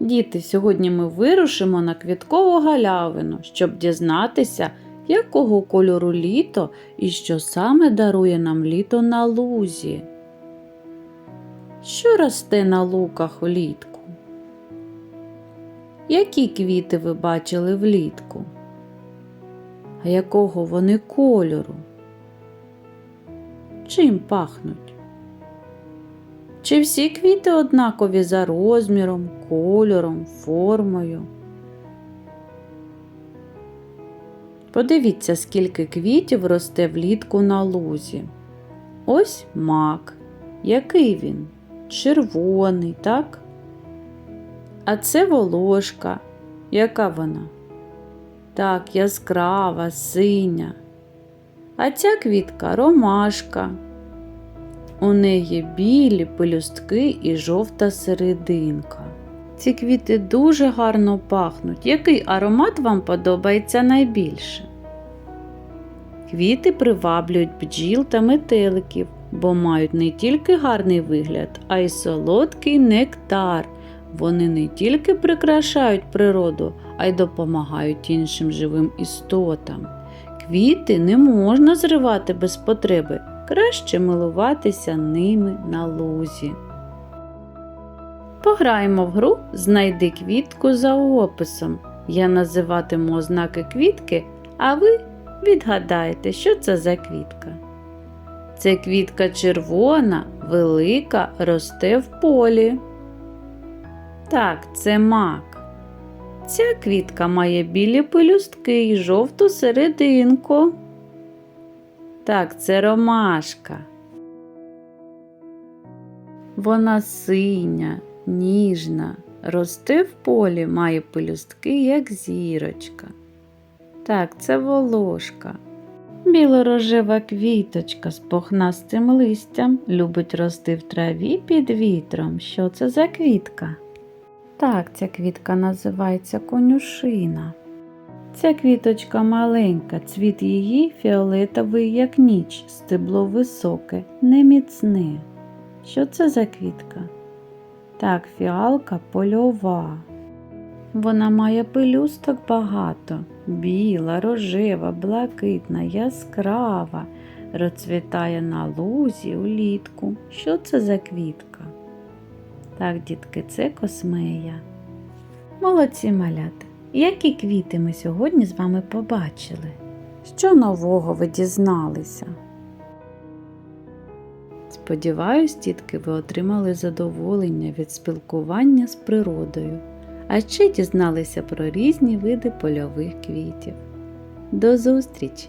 Діти, сьогодні ми вирушимо на квіткову галявину, щоб дізнатися, якого кольору літо і що саме дарує нам літо на лузі. Що росте на луках влітку? Які квіти ви бачили влітку? А якого вони кольору? Чим пахнуть? Чи всі квіти однакові за розміром, кольором, формою? Подивіться, скільки квітів росте влітку на лузі. Ось мак. Який він? Червоний, так? А це волошка. Яка вона? Так, яскрава, синя. А ця квітка ромашка. У неї білі пелюстки і жовта серединка. Ці квіти дуже гарно пахнуть. Який аромат вам подобається найбільше? Квіти приваблюють бджіл та метеликів, бо мають не тільки гарний вигляд, а й солодкий нектар. Вони не тільки прикрашають природу, а й допомагають іншим живим істотам. Квіти не можна зривати без потреби, краще милуватися ними на лузі. Пограємо в гру Знайди квітку за описом. Я називатиму ознаки квітки, а ви відгадаєте, що це за квітка. Це квітка червона, велика, росте в полі. Так, це мак. Ця квітка має білі пелюстки і жовту серединку. Так, це ромашка. Вона синя, ніжна, росте в полі, має пелюстки, як зірочка. Так, це волошка. Білорожева квіточка з похнастим листям любить рости в траві під вітром. Що це за квітка? Так, ця квітка називається конюшина. Ця квіточка маленька, цвіт її фіолетовий, як ніч, стебло високе, неміцне. Що це за квітка? Так, фіалка польова. Вона має пелюсток багато, біла, рожева, блакитна, яскрава, розцвітає на лузі улітку. Що це за квітка? Так, дітки, це космея. Молодці малята. Які квіти ми сьогодні з вами побачили? Що нового ви дізналися? Сподіваюсь, тітки, ви отримали задоволення від спілкування з природою, а ще дізналися про різні види польових квітів. До зустрічі!